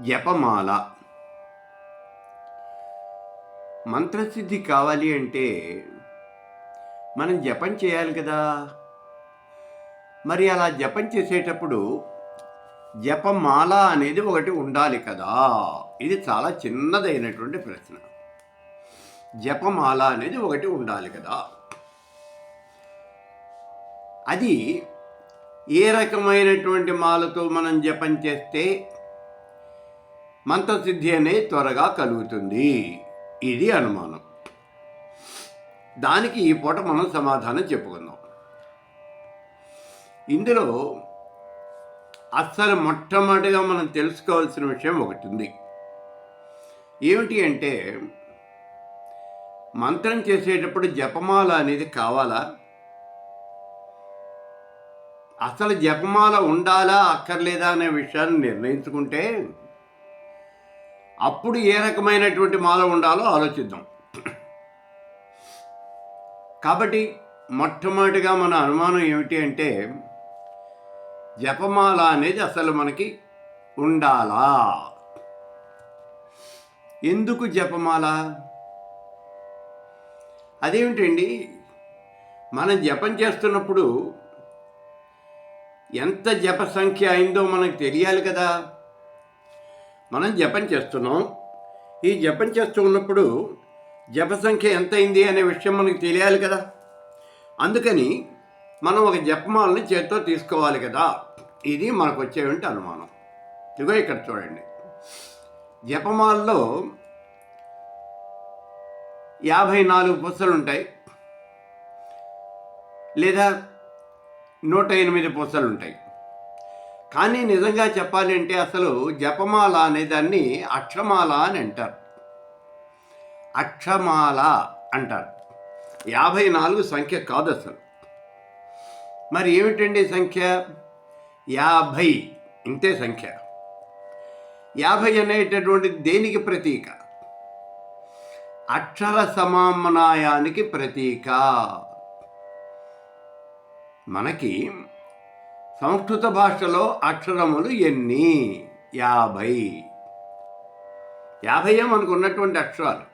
జపమాల మంత్రసిద్ధి కావాలి అంటే మనం జపం చేయాలి కదా. మరి అలా జపం చేసేటప్పుడు జపమాల అనేది ఒకటి ఉండాలి కదా. ఇది చాలా చిన్నదైనటువంటి ప్రశ్న. జపమాల అనేది ఒకటి ఉండాలి కదా. అది ఏ రకమైనటువంటి మాలతో మనం జపం చేస్తే మంత్రసిద్ధి అనేది త్వరగా కలుగుతుంది. ఇది అనుమానం. దానికి ఈ పూట మనం సమాధానం చెప్పుకుందాం. ఇందులో అస్సలు మొట్టమొదటిగా మనం తెలుసుకోవాల్సిన విషయం ఒకటి ఉంది ఏమిటి అంటే మంత్రం చేసేటప్పుడు జపమాల అనేది కావాలా? అసలు జపమాల ఉండాలా అక్కర్లేదా అనే విషయాన్ని నిర్ణయించుకుంటే అప్పుడు ఏ రకమైనటువంటి మాల ఉండాలో ఆలోచిద్దాం. కాబట్టి మొట్టమొదటిగా మన అనుమానం ఏమిటి అంటే జపమాల అనేది అసలు మనకి ఉండాలా? ఎందుకు జపమాల? అదేమిటండి? మనం జపం చేస్తున్నప్పుడు ఎంత జప సంఖ్య అయిందో మనకు తెలియాలి కదా. మనం జపం చేస్తున్నాం. ఈ జపం చేస్తూ ఉన్నప్పుడు జప సంఖ్య ఎంత అయింది అనే విషయం మనకు తెలియాలి కదా. అందుకని మనం ఒక జపమాలని చేత్తో తీసుకోవాలి కదా. ఇది మనకు వచ్చేటువంటి అనుమానం. ఇదిగో ఇక్కడ చూడండి. జపమాలలో యాభై నాలుగు పుస్తలు ఉంటాయి. లేదా నూట ఎనిమిది పూసలు ఉంటాయి. కానీ నిజంగా చెప్పాలి అంటే అసలు జపమాల అనే దాన్ని అక్షమాల అని అంటారు. అక్షమాల అంటారు. యాభై నాలుగు సంఖ్య కాదు అసలు. మరి ఏమిటండి సంఖ్య? యాభై ఇంతే సంఖ్య. యాభై అనేటటువంటి దేనికి ప్రతీక? అక్షర సమామనాయానికి ప్రతీక. మనకి సంస్కృత భాషలో అక్షరములు ఎన్ని? యాభై. యాభై మనకు ఉన్నటువంటి అక్షరాలు.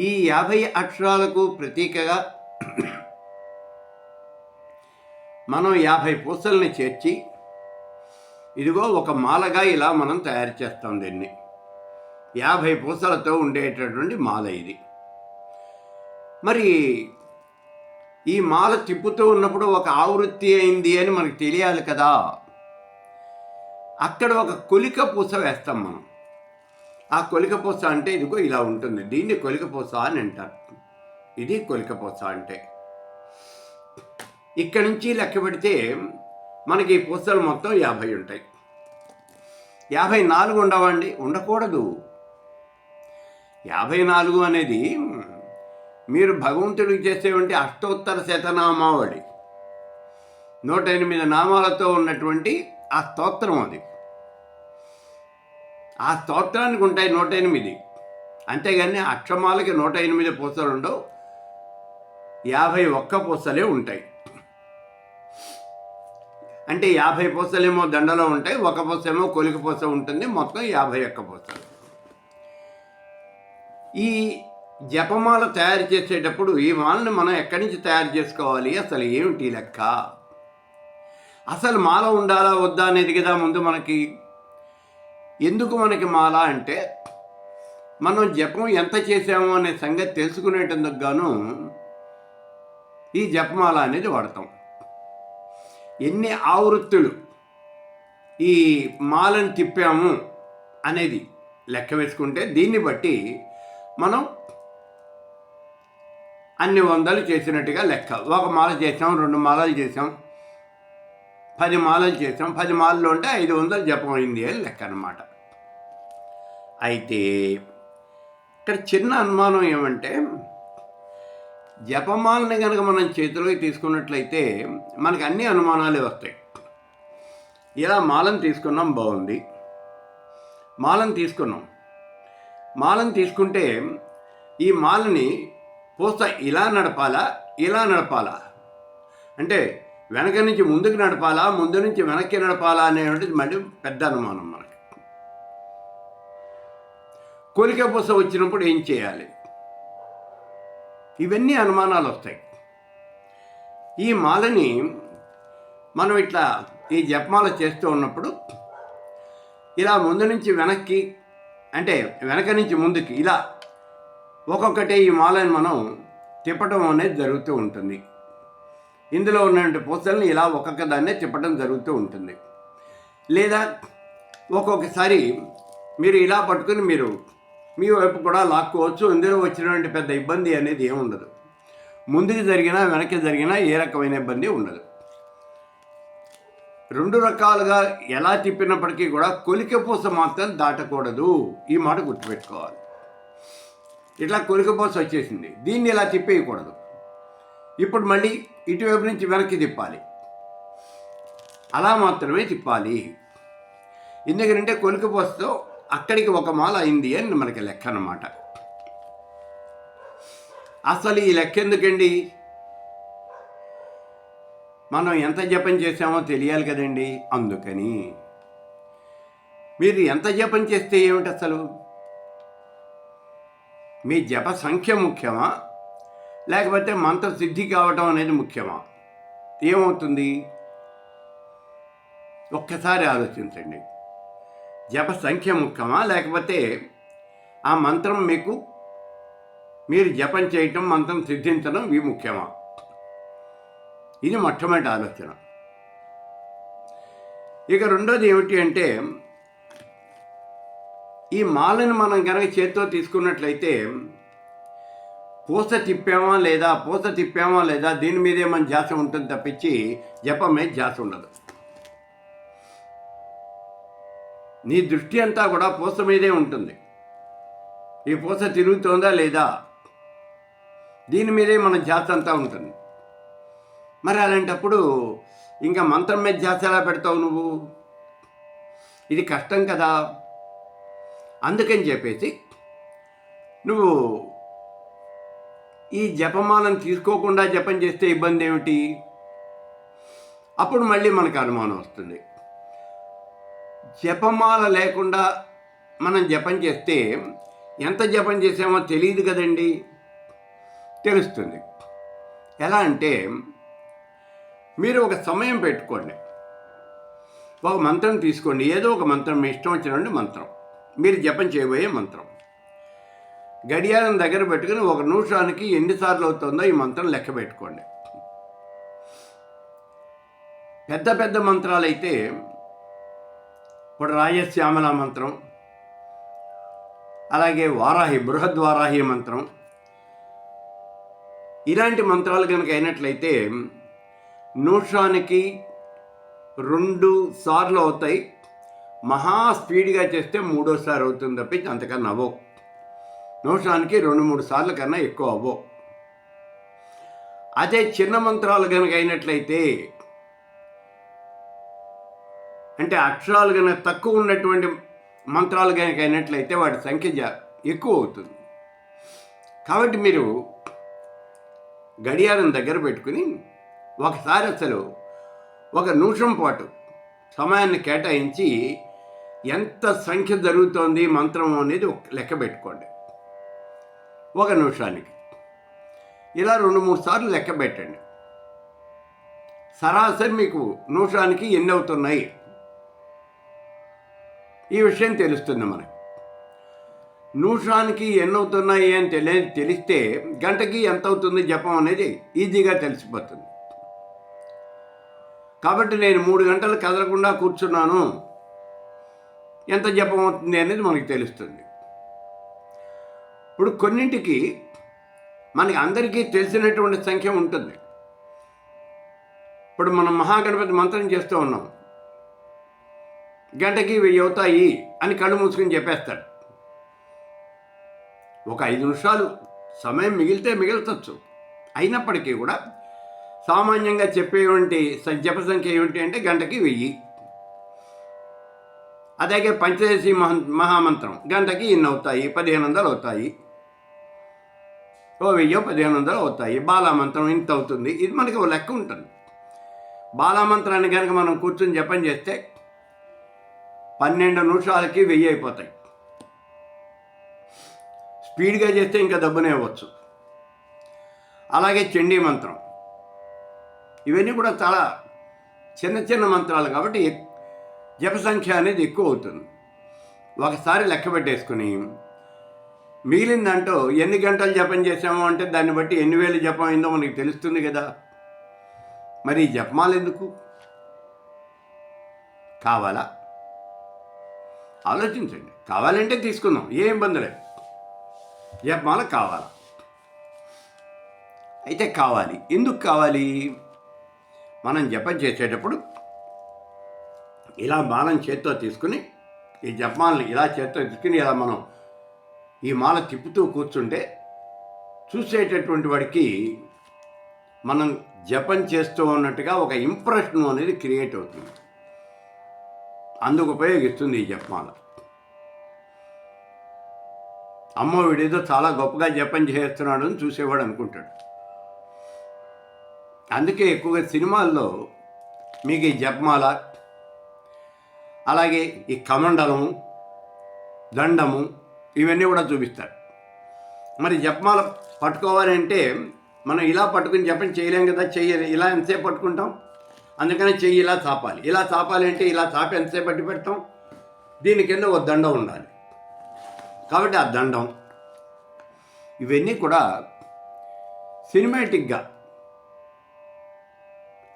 ఈ యాభై అక్షరాలకు ప్రతీకగా మనం యాభై పూసల్ని చేర్చి ఇదిగో ఒక మాలగా ఇలా మనం తయారు చేస్తాం దీన్ని. యాభై పూసలతో ఉండేటటువంటి మాల ఇది. మరి ఈ మాల తిప్పుతూ ఉన్నప్పుడు ఒక ఆవృత్తి అయింది అని మనకు తెలియాలి కదా. అక్కడ ఒక కొలిక పూస వేస్తాం మనం. ఆ కొలిక పూస అంటే ఇదిగో ఇలా ఉంటుంది. దీన్ని కొలిక పూస అని అంటారు. ఇది కొలిక పూస అంటే. ఇక్కడి నుంచి లెక్క పెడితే మనకి ఈ పూసలు మొత్తం యాభై ఉంటాయి. యాభై నాలుగు ఉండవండి. ఉండకూడదు. యాభై నాలుగు అనేది మీరు భగవంతుడికి చేసేటువంటి అష్టోత్తర శతనామావళి. నూట ఎనిమిది నామాలతో ఉన్నటువంటి ఆ స్తోత్రం అది. ఆ స్తోత్రానికి ఉంటాయి నూట ఎనిమిది అంతేగాని అక్షమాలకి నూట ఎనిమిది పూసలు ఉండవు. యాభై ఒక్క పూసలే ఉంటాయి. అంటే యాభై పూసలేమో దండలో ఉంటాయి ఒక పూసేమో కొలిక పూస ఉంటుంది మొత్తం యాభై ఒక్క పూసలు. ఈ జపమాల తయారు చేసేటప్పుడు ఈ మాలను మనం ఎక్కడి నుంచి తయారు చేసుకోవాలి? అసలు ఏమిటి లెక్క? అసలు మాల ఉండాలా వద్దా అనేది కదా ముందు మనకి. ఎందుకు మనకి మాల అంటే మనం జపం ఎంత చేసాము అనే సంగతి తెలుసుకునేటందుకు గాను ఈ జపమాల అనేది వాడతాం. ఎన్ని ఆవృత్తులు ఈ మాలను తిప్పాము అనేది లెక్క వేసుకుంటే దీన్ని బట్టి మనం అన్ని వందలు చేసినట్టుగా లెక్క. ఒక మాల చేసాం రెండు మాలలు చేసాం పది మాలలు చేసాం పది మాలలు ఉంటే ఐదు వందలు జపం అయింది అని లెక్క అనమాట అయితే ఇక్కడ చిన్న అనుమానం ఏమంటే జపమాలని కనుక మనం చేతిలోకి తీసుకున్నట్లయితే మనకు అన్ని అనుమానాలే వస్తాయి. ఇలా మాలను తీసుకున్నాం బాగుంది. మాలను తీసుకున్నాం. మాలను తీసుకుంటే ఈ మాలని పూస ఇలా నడపాలా ఇలా నడపాలా? అంటే వెనక నుంచి ముందుకు నడపాలా ముందు నుంచి వెనక్కి నడపాలా అనేటువంటిది మళ్ళీ పెద్ద అనుమానం మనకి. కోరిక పూస వచ్చినప్పుడు ఏం చేయాలి? ఇవన్నీ అనుమానాలు వస్తాయి. ఈ మాలని మనం ఇట్లా ఈ జపమాల చేస్తూ ఉన్నప్పుడు ఇలా ముందు నుంచి వెనక్కి అంటే వెనక నుంచి ముందుకి ఇలా ఒక్కొక్కటే ఈ మాలని మనం తిప్పటం అనేది జరుగుతూ ఉంటుంది. ఇందులో ఉన్నటువంటి పూసల్ని ఇలా ఒక్కొక్క దాన్నే తిప్పటం జరుగుతూ ఉంటుంది. లేదా ఒక్కొక్కసారి మీరు ఇలా పట్టుకుని మీరు మీ వైపు కూడా లాక్కోవచ్చు. ఇందులో వచ్చినటువంటి పెద్ద ఇబ్బంది అనేది ఏముండదు ముందుకు జరిగినా వెనక్కి జరిగినా ఏ రకమైన ఇబ్బంది ఉండదు. రెండు రకాలుగా ఎలా తిప్పినప్పటికీ కూడా కొలిక పూస మాత్రం దాటకూడదు. ఈ మాట గుర్తుపెట్టుకోవాలి. ఇట్లా కొలిక వచ్చేసింది. దీన్ని ఇలా తిప్పేయకూడదు. ఇప్పుడు మళ్ళీ ఇటువైపు నుంచి వెనక్కి తిప్పాలి. అలా మాత్రమే తిప్పాలి. ఎందుకంటే కొలిక అక్కడికి ఒక మాల అయింది అని మనకి లెక్క అన్నమాట. అసలు ఈ లెక్క ఎందుకండి? మనం ఎంత జపం చేసామో తెలియాలి కదండి. అందుకని. మీరు ఎంత జపం చేస్తే ఏమిటి అసలు? మీ జప సంఖ్య ముఖ్యమా? లేకపోతే మంత్ర సిద్ధి కావటం అనేది ముఖ్యమా? ఏమవుతుంది? ఒక్కసారి ఆలోచించండి. జప సంఖ్య ముఖ్యమా? లేకపోతే ఆ మంత్రం మీకు మీరు జపం చేయటం మంత్రం సిద్ధించడం ఇవి ముఖ్యమా? ఇది మొట్టమొదటి ఆలోచన. ఇక రెండోది ఏమిటి అంటే ఈ మాలను మనం కనుక చేత్తో తీసుకున్నట్లయితే పూస తిప్పామా లేదా పూస తిప్పామా లేదా దీని మీదే మన ధ్యాస ఉంటుంది తప్పించి జపం మీద ధ్యాస ఉండదు. నీ దృష్టి అంతా కూడా పూస మీదే ఉంటుంది. ఈ పూస తిరుగుతోందా లేదా? దీని మీదే మన ధ్యాస అంతా ఉంటుంది. మరి అలాంటప్పుడు ఇంకా మంత్రం మీద ధ్యాస ఎలా పెడతావు నువ్వు? ఇది కష్టం కదా. అందుకని చెప్పేసి నువ్వు ఈ జపమాలను తీసుకోకుండా జపం చేస్తే ఇబ్బంది ఏమిటి? అప్పుడు మళ్ళీ మనకు అనుమానం వస్తుంది. జపమాల లేకుండా మనం జపం చేస్తే ఎంత జపం చేసామో తెలియదు కదండి? తెలుస్తుంది. ఎలా అంటే మీరు ఒక సమయం పెట్టుకోండి. ఒక మంత్రం తీసుకోండి. ఏదో ఒక మంత్రం మీ ఇష్టం వచ్చినటువంటి మంత్రం. మీరు జపం చేయబోయే మంత్రం. గడియారం దగ్గర పెట్టుకుని ఒక నిమిషానికి ఎన్నిసార్లు అవుతుందో ఈ మంత్రం లెక్క పెట్టుకోండి. పెద్ద పెద్ద మంత్రాలు అయితే ఇప్పుడు రాజశ్యామల మంత్రం అలాగే వారాహి బృహద్వారాహి మంత్రం. ఇలాంటి మంత్రాలు కనుక అయినట్లయితే నూషానికి రెండు సార్లు అవుతాయి. మహా స్పీడ్గా చేస్తే మూడోసారి అవుతుంది తప్పించి అంతకన్నా అవ్వవు. నిమిషానికి రెండు మూడు సార్లు కన్నా ఎక్కువ అవ్వవు. అదే చిన్న మంత్రాలు కనుక అయినట్లయితే అంటే అక్షరాలు కనుక తక్కువ ఉన్నటువంటి మంత్రాలు కనుక అయినట్లయితే వాటి సంఖ్య జా- ఎక్కువ అవుతుంది. కాబట్టి మీరు గడియారం దగ్గర పెట్టుకుని ఒకసారి అసలు ఒక నిమిషం పాటు సమయాన్ని కేటాయించి ఎంత సంఖ్య జరుగుతోంది మంత్రం అనేది ఒక లెక్క పెట్టుకోండి. ఒక నిమిషానికి. ఇలా రెండు మూడు సార్లు లెక్క పెట్టండి. సరాసరి మీకు నిమిషానికి ఎన్ని అవుతున్నాయి? ఈ విషయం తెలుస్తుంది మనకి. నిమిషానికి ఎన్ని అవుతున్నాయి అని తెలియ తెలిస్తే గంటకి ఎంత అవుతుంది జపం అనేది ఈజీగా తెలిసిపోతుంది. కాబట్టి నేను మూడు గంటలు కదలకుండా కూర్చున్నాను. ఎంత జపం అవుతుంది అనేది మనకి తెలుస్తుంది. ఇప్పుడు కొన్నింటికి మనకి అందరికీ తెలిసినటువంటి సంఖ్య ఉంటుంది. ఇప్పుడు మనం మహాగణపతి మంత్రం చేస్తూ ఉన్నాం. గంటకి వెయ్యి అవుతాయి అని కళ్ళు మూసుకుని చెప్పేస్తాడు ఒక ఐదు నిమిషాలు సమయం మిగిలితే మిగల్చచ్చు. అయినప్పటికీ కూడా సామాన్యంగా చెప్పేటువంటి జప సంఖ్య ఏమిటి అంటే గంటకి వెయ్యి. అలాగే పంచదశి మహ మహామంత్రం. గంటకి ఇన్ని అవుతాయి. పదిహేను వందలు అవుతాయి. ఓ వెయ్యో పదిహేను వందలు అవుతాయి. బాలామంత్రం ఇంత అవుతుంది. ఇది మనకి ఓ లెక్క ఉంటుంది. బాలామంత్రాన్ని కనుక మనం కూర్చొని జపం చేస్తే పన్నెండు నిమిషాలకి వెయ్యి అయిపోతాయి. స్పీడ్గా చేస్తే ఇంకా దబ్బునే అవ్వచ్చు. అలాగే చండీ మంత్రం. ఇవన్నీ కూడా చాలా చిన్న చిన్న మంత్రాలు కాబట్టి జపసంఖ్య జప సంఖ్య అనేది ఎక్కువ అవుతుంది. ఒకసారి లెక్క పెట్టేసుకుని మిగిలిన దాంట్లో ఎన్ని గంటలు జపం చేసామో అంటే దాన్ని బట్టి ఎన్ని వేలు జపం అయిందో మనకి తెలుస్తుంది కదా. మరి జపమాలు ఎందుకు? కావాలా? ఆలోచించండి. కావాలంటే తీసుకుందాం. ఏ ఇబ్బంది లేదు. జపమాల కావాలా? అయితే కావాలి. ఎందుకు కావాలి? మనం జపం చేసేటప్పుడు ఇలా బాణం చేత్తో తీసుకుని ఈ జపమాలని ఇలా చేత్తో తీసుకుని ఇలా మనం ఈ మాల తిప్పుతూ కూర్చుంటే చూసేటటువంటి వాడికి మనం జపం చేస్తూ ఉన్నట్టుగా ఒక ఇంప్రెషన్ అనేది క్రియేట్ అవుతుంది. అందుకు ఉపయోగిస్తుంది ఈ జపమాల అమ్మ వీడేదో చాలా గొప్పగా జపం చేస్తున్నాడు అని చూసేవాడు అనుకుంటాడు. అందుకే ఎక్కువగా సినిమాల్లో మీకు ఈ జపమాల అలాగే ఈ కమండలము దండము ఇవన్నీ కూడా చూపిస్తారు. మరి జపమాల పట్టుకోవాలంటే మనం ఇలా పట్టుకుని జపం చేయలేం కదా చెయ్యి ఇలా ఎంతసేపు పట్టుకుంటాం? అందుకని చెయ్యి ఇలా చాపాలి. ఇలా చాపాలి అంటే ఇలా చాపి ఎంతసేపు పట్టి పెడతాం? దీని కింద ఒక దండం ఉండాలి. కాబట్టి ఆ దండం. ఇవన్నీ కూడా సినిమాటిక్గా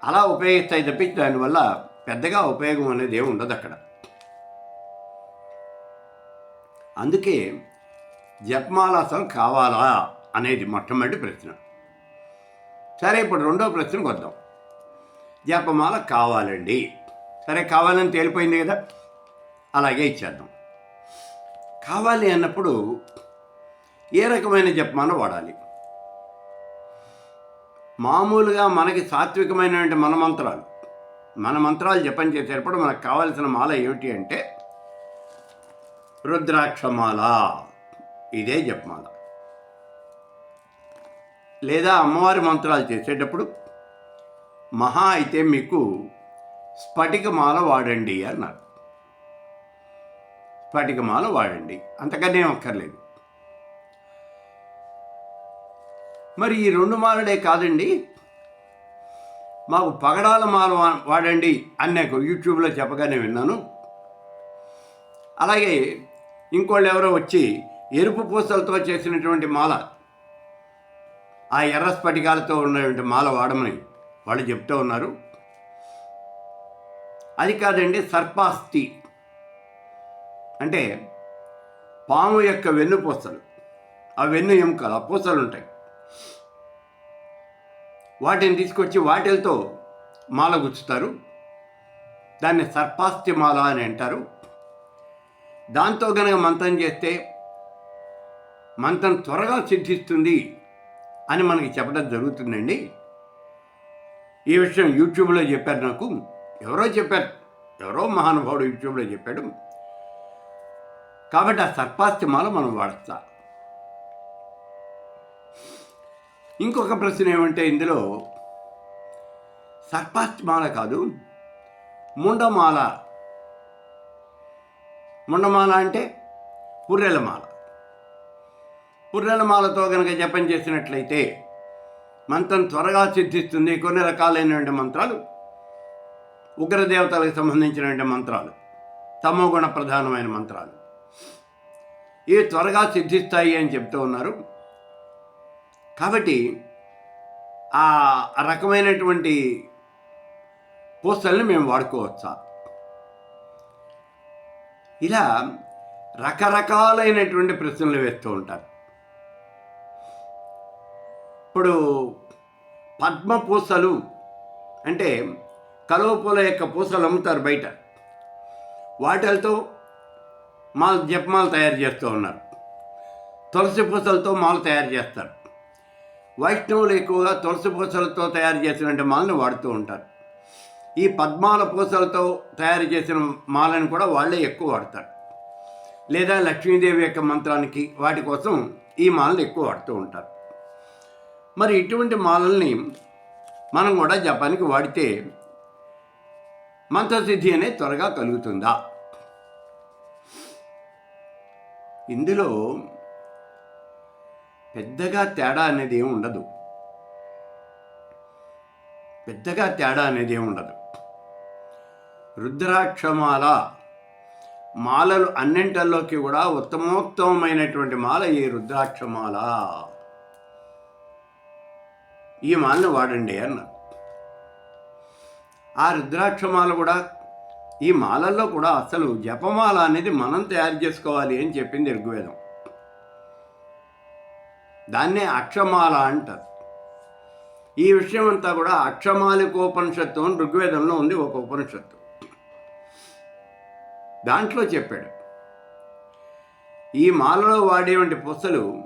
అలా ఉపయోగిస్తాయి తప్పించి దానివల్ల పెద్దగా ఉపయోగం అనేది ఏమి ఉండదు అక్కడ. అందుకే జపమాల అసలు కావాలా అనేది మొట్టమొదటి ప్రశ్న. సరే ఇప్పుడు రెండో ప్రశ్నకు వద్దాం. జపమాల కావాలండి. సరే కావాలని తేలిపోయింది కదా? అలాగే ఇచ్చేద్దాం. కావాలి అన్నప్పుడు ఏ రకమైన జపమాల వాడాలి? మామూలుగా మనకి సాత్వికమైనటువంటి మనమంత్రాలు మన మంత్రాలు జపం చేసేటప్పుడు మనకు కావాల్సిన మాల ఏమిటి అంటే రుద్రాక్షమాల. ఇదే జపమాల. లేదా అమ్మవారి మంత్రాలు చేసేటప్పుడు మహా అయితే మీకు స్ఫటికమాల వాడండి అన్నారు. స్ఫటికమాల వాడండి. అంతకనే ఒక్కర్లేదు. మరి ఈ రెండు మాలడే కాదండి. మాకు పగడాల మాల వాడండి అని నాకు యూట్యూబ్లో చెప్పగానే విన్నాను. అలాగే ఇంకోళ్ళు ఎవరో వచ్చి ఎరుపు పూసలతో చేసినటువంటి మాల ఆ ఎర్ర స్ఫటికాలతో ఉన్నటువంటి మాల వాడమని వాళ్ళు చెప్తూ ఉన్నారు. అది కాదండి సర్పాస్తి. అంటే పాము యొక్క వెన్ను పూసలు. ఆ వెన్ను ఎముకలు ఆ పూసలు ఉంటాయి వాటిని తీసుకొచ్చి వాటిలతో మాల గుచ్చుతారు. దాన్ని సర్పాస్తి మాల అని అంటారు. దాంతో గనక మంత్రం చేస్తే మంత్రం త్వరగా సిద్ధిస్తుంది అని మనకి చెప్పడం జరుగుతుందండి. ఈ విషయం యూట్యూబ్లో చెప్పారు నాకు. ఎవరో చెప్పారు. ఎవరో మహానుభావుడు యూట్యూబ్లో చెప్పాడు. కాబట్టి ఆ సర్పాస్తి మాల మనం వాడతా ఇంకొక ప్రశ్న ఏమంటే ఇందులో సర్పాస్తిమాల కాదు ముండమాల. ముండమాల అంటే పుర్రెలమాల. పుర్రెలమాలతో కనుక జపం చేసినట్లయితే మంత్రం త్వరగా సిద్ధిస్తుంది. కొన్ని రకాలైనటువంటి మంత్రాలు ఉగ్రదేవతలకు సంబంధించినటువంటి మంత్రాలు తమోగుణ ప్రధానమైన మంత్రాలు. ఇవి త్వరగా సిద్ధిస్తాయి అని చెప్తూ ఉన్నారు. కాబట్టి ఆ రకమైనటువంటి పూసల్ని మేము వాడుకోవచ్చా? ఇలా రకరకాలైనటువంటి ప్రశ్నలు వేస్తూ ఉంటారు. ఇప్పుడు పద్మ పూసలు అంటే కలువ పూల యొక్క పూసలు అమ్ముతారు బయట. వాటితో మాల జపమాలు తయారు చేస్తూ ఉన్నారు. తులసి పూసలతో మాలు తయారు చేస్తారు. వైష్ణవులు ఎక్కువగా తులసి పూసలతో తయారు చేసినటువంటి మాలను వాడుతూ ఉంటారు. ఈ పద్మాల పూసలతో తయారు చేసిన మాలను కూడా వాళ్ళే ఎక్కువ వాడతారు. లేదా లక్ష్మీదేవి యొక్క మంత్రానికి వాటి కోసం ఈ మాలను ఎక్కువ వాడుతూ ఉంటారు. మరి ఇటువంటి మాలల్ని మనం కూడా జపానికి వాడితే మంత్రసిద్ధి అనేది త్వరగా కలుగుతుందా? ఇందులో పెద్దగా తేడా అనేది ఏమి ఉండదు. పెద్దగా తేడా అనేది ఏమి ఉండదు. రుద్రాక్షమాల మాలలు అన్నింటిలోకి కూడా ఉత్తమోత్తమైనటువంటి మాల ఈ రుద్రాక్షమాల. ఈ మాలను వాడండి అన్నారు. ఆ రుద్రాక్షమాల కూడా ఈ మాలల్లో కూడా అసలు జపమాల అనేది మనం తయారు చేసుకోవాలి అని చెప్పింది ఋగ్వేదం. దాన్నే అక్షమాల అంటారు. ఈ విషయం అంతా కూడా అక్షమాలికోపనిషత్తు అని ఋగ్వేదంలో ఉంది ఒక ఉపనిషత్తు. దాంట్లో చెప్పాడు. ఈ మాలలో వాడేవంటి పూసలు?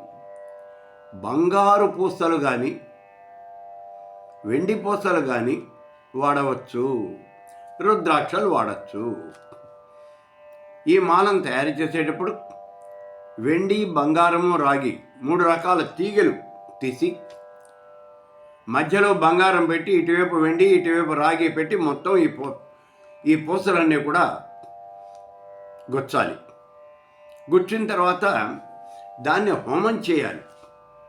బంగారు పూసలు కానీ వెండి పూసలు కానీ వాడవచ్చు. రుద్రాక్షలు వాడచ్చు. ఈ మాలను తయారు చేసేటప్పుడు వెండి బంగారము రాగి మూడు రకాల తీగలు తీసి మధ్యలో బంగారం పెట్టి ఇటువైపు వెండి ఇటువైపు రాగి పెట్టి మొత్తం ఈ పూ ఈ పూసలన్నీ కూడా గుచ్చాలి. గుచ్చిన తర్వాత దాన్ని హోమం చేయాలి.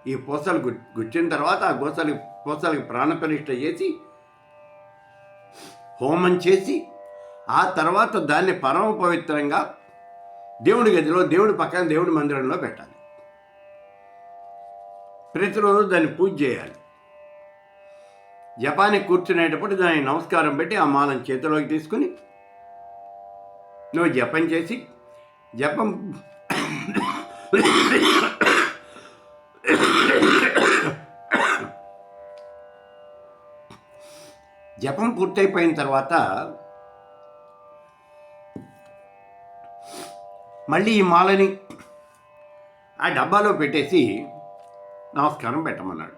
ఈ పూసలు గు గుచ్చిన తర్వాత ఆ గోసలి పూసలకి ప్రాణప్రతిష్ఠ చేసి హోమం చేసి ఆ తర్వాత దాన్ని పరమ పవిత్రంగా దేవుడి గదిలో దేవుడి పక్కన దేవుడి మందిరంలో పెట్టాలి. ప్రతిరోజు దాన్ని పూజ చేయాలి. జపానికి కూర్చునేటప్పుడు దాన్ని నమస్కారం పెట్టి ఆ మాలను చేతిలోకి తీసుకుని నువ్వు జపం చేసి జపం జపం పూర్తయిపోయిన తర్వాత మళ్ళీ ఈ మాలని ఆ డబ్బాలో పెట్టేసి నమస్కారం పెట్టమన్నాడు.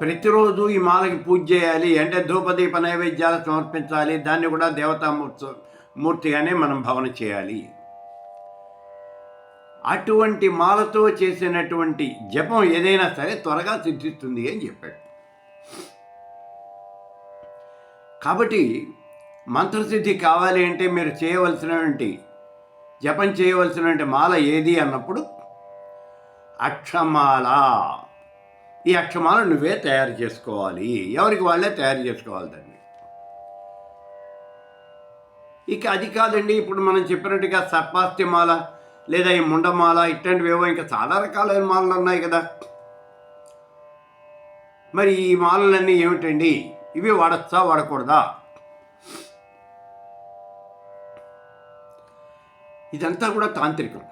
ప్రతిరోజు ఈ మాలకి పూజ చేయాలి అంటే ధూపదీప నైవేద్యాలు సమర్పించాలి దాన్ని కూడా దేవతామూర్తి మూర్తిగానే మనం భావన చేయాలి. అటువంటి మాలతో చేసినటువంటి జపం ఏదైనా సరే త్వరగా సిద్ధిస్తుంది అని చెప్పాడు. కాబట్టి మంత్రసిద్ధి కావాలి అంటే మీరు చేయవలసినటువంటి జపం చేయవలసినటువంటి మాల ఏది అన్నప్పుడు అక్షమాల. ఈ అక్షమాల నువ్వే తయారు చేసుకోవాలి. ఎవరికి వాళ్ళే తయారు చేసుకోవాలి దాన్ని. ఇక అది కాదండి ఇప్పుడు మనం చెప్పినట్టుగా సర్పాస్తిమాల లేదా ఈ ముండమాల ఇట్లాంటివేవో ఇంకా చాలా రకాలైన మాలలు ఉన్నాయి కదా. మరి ఈ మాలలన్నీ ఏమిటండి? ఇవి వాడచ్చా? వాడకూడదా? ఇదంతా కూడా తాంత్రికం.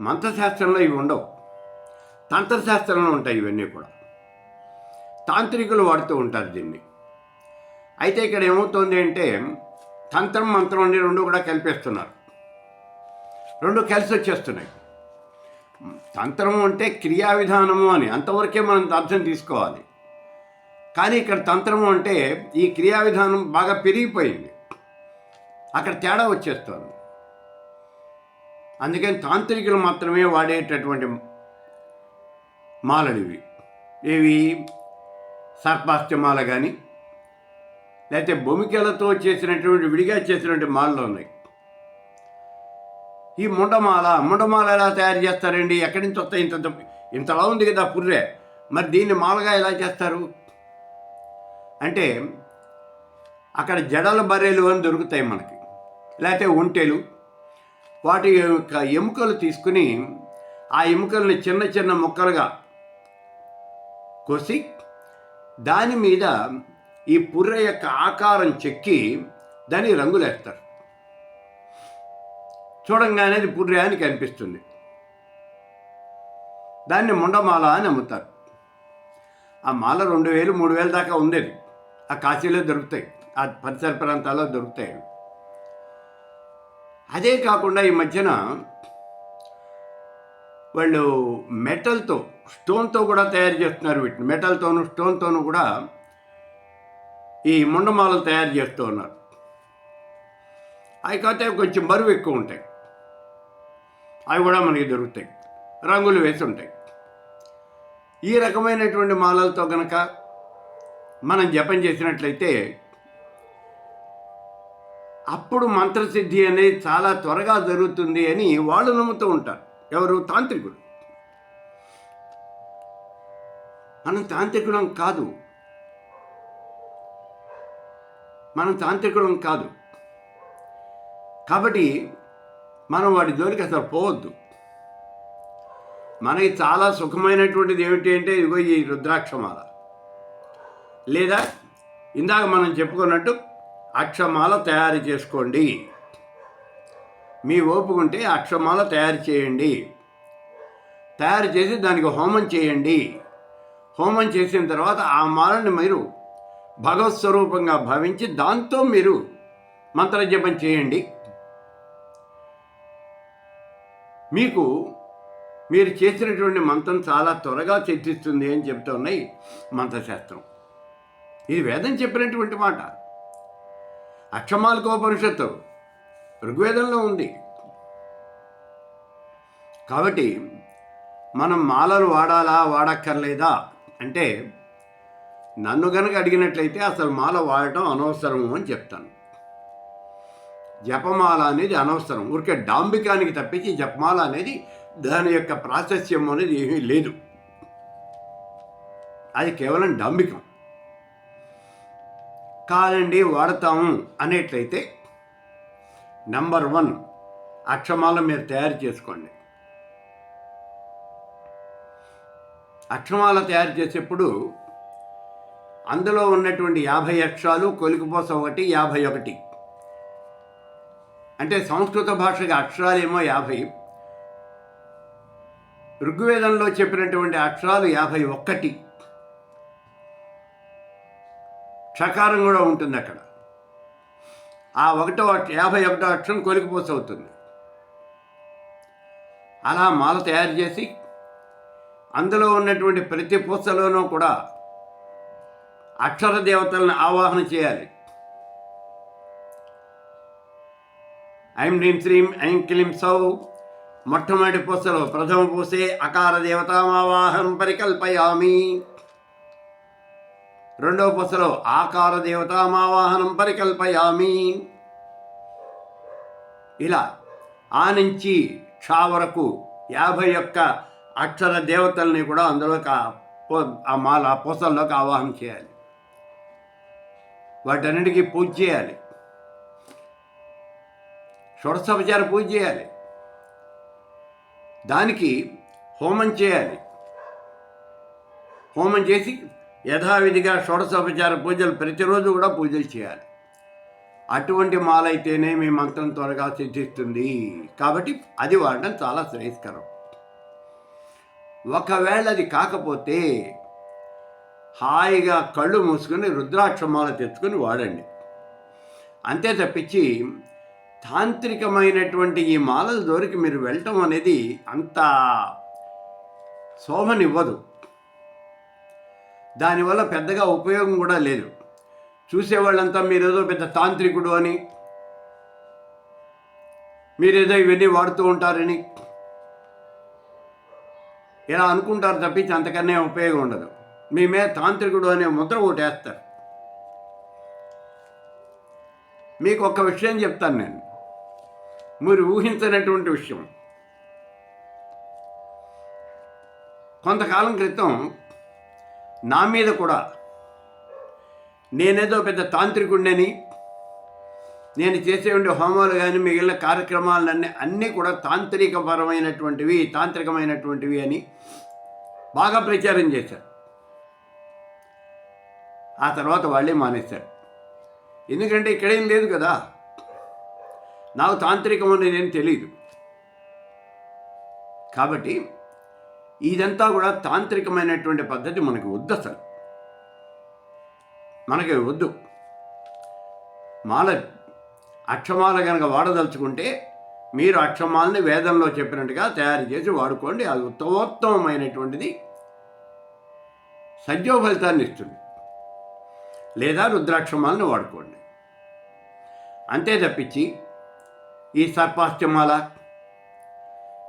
మంత్రశాస్త్రంలో ఇవి ఉండవు. తంత్రశాస్త్రంలో ఉంటాయి ఇవన్నీ కూడా. తాంత్రికులు వాడుతూ ఉంటారు దీన్ని. అయితే ఇక్కడ ఏమవుతుంది అంటే తంత్రం మంత్రం అని రెండు కూడా కలిపేస్తున్నారు. రెండు కలిసి వచ్చేస్తున్నాయి. తంత్రము అంటే క్రియా విధానము అని అంతవరకే మనం అర్థం తీసుకోవాలి. కానీ ఇక్కడ తంత్రము అంటే ఈ క్రియా విధానం బాగా పెరిగిపోయింది. అక్కడ తేడా వచ్చేస్తుంది. అందుకని తాంత్రికులు మాత్రమే వాడేటటువంటి మాలలు ఇవి ఇవి సర్పాస్త్యమాల కానీ లేకపోతే భూమికలతో చేసినటువంటి విడిగా చేసినటువంటి మాలలు ఉన్నాయి. ఈ ముండమాల ముండమాల ఎలా తయారు చేస్తారండి? ఎక్కడి నుంచి వస్తాయి? ఇంత ఇంతలా ఉంది కదా పుర్రె. మరి దీన్ని మాలగా ఎలా చేస్తారు? అంటే అక్కడ జడల బర్రెలు అని దొరుకుతాయి మనకి. లేకపోతే ఒంటెలు. వాటి యొక్క ఎముకలు తీసుకుని ఆ ఎముకల్ని చిన్న చిన్న ముక్కలుగా కోసి దాని మీద ఈ పుర్రె యొక్క ఆకారం చెక్కి దాన్ని రంగులేస్తారు. చూడంగానే అది పుర్రె అని కనిపిస్తుంది. దాన్ని ముండమాల అని అమ్ముతారు. ఆ మాల రెండు వేలు మూడు వేలు దాకా ఉండేది. ఆ కాశీలో దొరుకుతాయి. ఆ పరిసర ప్రాంతాల్లో దొరుకుతాయి అదే కాకుండా ఈ మధ్యన వాళ్ళు మెటల్తో స్టోన్తో కూడా తయారు చేస్తున్నారు వీటిని. మెటల్తోను స్టోన్తోనూ కూడా ఈ ముండమాలలు తయారు చేస్తూ ఉన్నారు. అవి కాకపోతే కొంచెం బరువు ఎక్కువ ఉంటాయి. అవి కూడా మనకి దొరుకుతాయి. రంగులు వేసి ఉంటాయి. ఈ రకమైనటువంటి మాలలతో కనుక మనం జపం చేసినట్లయితే అప్పుడు మంత్రసిద్ధి అనేది చాలా త్వరగా జరుగుతుంది అని వాళ్ళు నమ్ముతూ ఉంటారు. ఎవరు? తాంత్రికుడు మనం తాంత్రికులం కాదు. మనం తాంత్రికులం కాదు. కాబట్టి మనం వాటి జోలికి అసలు పోవద్దు. మనకి చాలా సుఖమైనటువంటిది ఏమిటి అంటే ఇదిగో ఈ రుద్రాక్షమాల. లేదా ఇందాక మనం చెప్పుకున్నట్టు అక్షమాల తయారు చేసుకోండి. మీ ఓపుకుంటే అక్షమాల తయారు చేయండి. తయారు చేసి దానికి హోమం చేయండి. హోమం చేసిన తర్వాత ఆ మాలని మీరు భగవత్ స్వరూపంగా భావించి దాంతో మీరు మంత్రజపం చేయండి. మీకు మీరు చేసినటువంటి మంత్రం చాలా త్వరగా చర్చిస్తుంది అని చెప్తున్నాయి మంత్రశాస్త్రం. ఇది వేదం చెప్పినటువంటి మాట. అక్షమాలకోపనిషత్తు ఋగ్వేదంలో ఉంది. కాబట్టి మనం మాలలు వాడాలా వాడక్కర్లేదా? అంటే నన్ను గనక అడిగినట్లయితే అసలు మాల వాడటం అనవసరము అని చెప్తాను. జపమాల అనేది అనవసరం. ఊరికే డాంబికానికి తప్పించి జపమాల అనేది దాని యొక్క ప్రాశస్యం అనేది ఏమీ లేదు. అది కేవలం డాంబికం. కాదండి వాడతాము అనేట్లయితే నంబర్ వన్ అక్షమాల మీరు తయారు చేసుకోండి. అక్షమాల తయారు చేసేప్పుడు అందులో ఉన్నటువంటి యాభై అక్షరాలు కొలికిపోస ఒకటి యాభై ఒకటి. అంటే సంస్కృత భాషకి అక్షరాలేమో యాభై. ఋగ్వేదంలో చెప్పినటువంటి అక్షరాలు యాభై ఒక్కటి. క్షకారం కూడా ఉంటుంది అక్కడ. ఆ ఒకటో యాభై ఒకటో అక్షరం కొలికిపోసి అవుతుంది. అలా మాల తయారు చేసి అందులో ఉన్నటువంటి ప్రతి పూసలోనూ కూడా అక్షర దేవతలను ఆవాహన చేయాలి. ఐం హ్రీం శ్రీం ఐం క్లీం సౌ మొట్టమొదటి పూసలో ప్రథమ పూసే అకార దేవతామావాహం పరికల్పయామి. రెండవ పూసలో ఆకార దేవతామావాహనం పరికల్పయామి. ఇలా ఆ నుంచి క్షా వరకు యాభై ఒక్క అక్షర దేవతల్ని కూడా అందులోకి ఆ మాల పూసల్లోకి ఆవాహన చేయాలి. వాటన్నిటికీ పూజ చేయాలి. షోడశోపచార పూజ చేయాలి. దానికి హోమం చేయాలి. హోమం చేసి యథావిధిగా షోడశోపచార పూజలు ప్రతిరోజు కూడా పూజలు చేయాలి. అటువంటి మాల అయితేనే మీ మంత్రం త్వరగా సిద్ధిస్తుంది. కాబట్టి అది వాడడం చాలా శ్రేయస్కరం. ఒకవేళ అది కాకపోతే హాయిగా కళ్ళు మూసుకొని రుద్రాక్షమాల తెచ్చుకొని వాడండి. అంతే తప్పించి తాంత్రికమైనటువంటి ఈ మాలల దోరికి మీరు వెళ్ళటం అనేది అంత శోభనివ్వదు. దానివల్ల పెద్దగా ఉపయోగం కూడా లేదు. చూసేవాళ్ళంతా మీరేదో పెద్ద తాంత్రికుడు అని మీరేదో ఇవన్నీ వాడుతూ ఉంటారని ఇలా అనుకుంటారు తప్పించి అంతకన్నా ఉపయోగం ఉండదు. మీ మీద తాంత్రికుడు అనే ముద్ర ఒకటి వేస్తారు మీకు ఒక విషయం చెప్తాను నేను. మీరు ఊహించినటువంటి విషయం. కొంతకాలం క్రితం నా మీద కూడా. నేనేదో పెద్ద తాంత్రికుండేని నేను చేసే ఉండే హోమాలు కానీ మిగిలిన కార్యక్రమాలన్నీ అన్నీ కూడా తాంత్రికపరమైనటువంటివి తాంత్రికమైనటువంటివి అని బాగా ప్రచారం చేశారు. ఆ తర్వాత వాళ్ళే మానేశారు. ఎందుకంటే ఇక్కడేం లేదు కదా. నాకు తాంత్రికం అనేది ఏం తెలియదు కాబట్టి ఇదంతా కూడా తాంత్రికమైనటువంటి పద్ధతి మనకు వద్దు అసలు. మనకి వద్దు. మాల అక్షమాల కనుక వాడదలుచుకుంటే మీరు అక్షమాలని వేదంలో చెప్పినట్టుగా తయారు చేసి వాడుకోండి. అది ఉత్తమోత్తమైనటువంటిది సద్యో ఫలితాన్ని ఇస్తుంది. లేదా రుద్రాక్షమాలను వాడుకోండి. అంతే తప్పించి ఈ సర్పాష్టమాల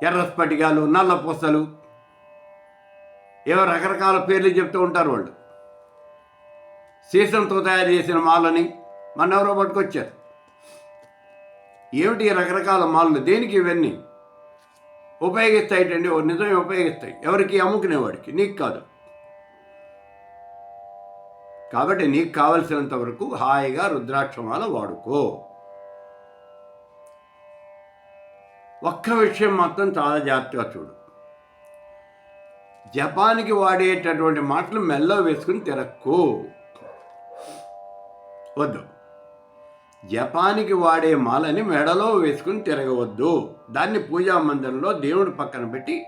ఎర్ర స్ఫటికాలు నల్ల పూసలు ఏవో రకరకాల పేర్లు చెప్తూ ఉంటారు వాళ్ళు. సీసంతో తయారు చేసిన మాలని మన ఎవరో పట్టుకొచ్చారు. ఏమిటి రకరకాల మాలలు దేనికి ఇవన్నీ? ఉపయోగిస్తాయిటండి ఓ నిజమే ఉపయోగిస్తాయి. ఎవరికి? అమ్ముకునేవాడికి. నీకు కాదు. కాబట్టి నీకు కావలసినంత వరకు హాయిగా రుద్రాక్షమాల వాడుకో. ఒక్క విషయం మాత్రం చాలా జాగ్రత్తగా చూడు. జపాన్కి వాడేటటువంటి మాటలు మెల్ల వేసుకుని తిరక్కు. వద్దు. జపానికి వాడే మాలని మెడలో వేసుకుని తిరగవద్దు. దాన్ని పూజా మందిరంలో దేవుడి పక్కన పెట్టి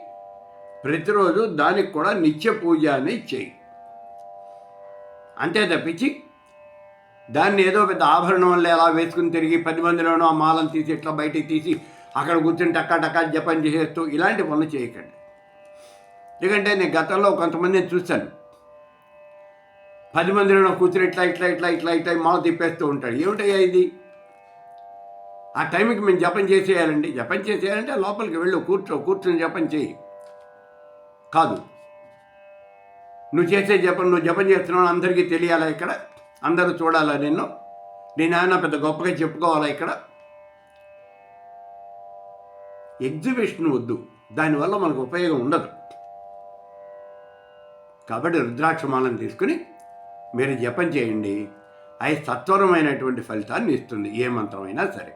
ప్రతిరోజు దానికి కూడా నిత్య పూజ అని చేయి. అంతే తప్పించి దాన్ని ఏదో పెద్ద ఆభరణం వల్ల ఎలా వేసుకుని తిరిగి పది మందిలోనూ ఆ మాలను తీసి ఇట్లా బయటికి తీసి అక్కడ కూర్చుని టక్కా టక్కా జపం చేసేస్తూ ఇలాంటి పనులు చేయకండి. ఎందుకంటే నేను గతంలో కొంతమందిని చూశాను. పది మందిలో కూర్చుని ఇట్లా ఇట్లా ఇట్లా ఇట్లా ఇట్లా మాల తిప్పేస్తూ ఉంటాడు ఏమిటయ్యా ఇది? ఆ టైంకి మేము జపం చేసేయాలండి. జపం చేసేయాలంటే లోపలికి వెళ్ళు కూర్చో కూర్చొని జపం చేయి. కాదు. నువ్వు చేసే జపం నువ్వు జపం చేస్తున్నావు అందరికీ తెలియాలా ఇక్కడ? అందరూ చూడాలా నిన్ను? నేను ఏమైనా పెద్ద గొప్పగా చెప్పుకోవాలా ఇక్కడ? ఎగ్జిబిషన్ వద్దు. దానివల్ల మనకు ఉపయోగం ఉండదు. కాబట్టి రుద్రాక్షమాలను తీసుకుని మీరు జపం చేయండి. అవి సత్వరమైనటువంటి ఫలితాన్ని ఇస్తుంది. ఏ మంత్రమైనా సరే.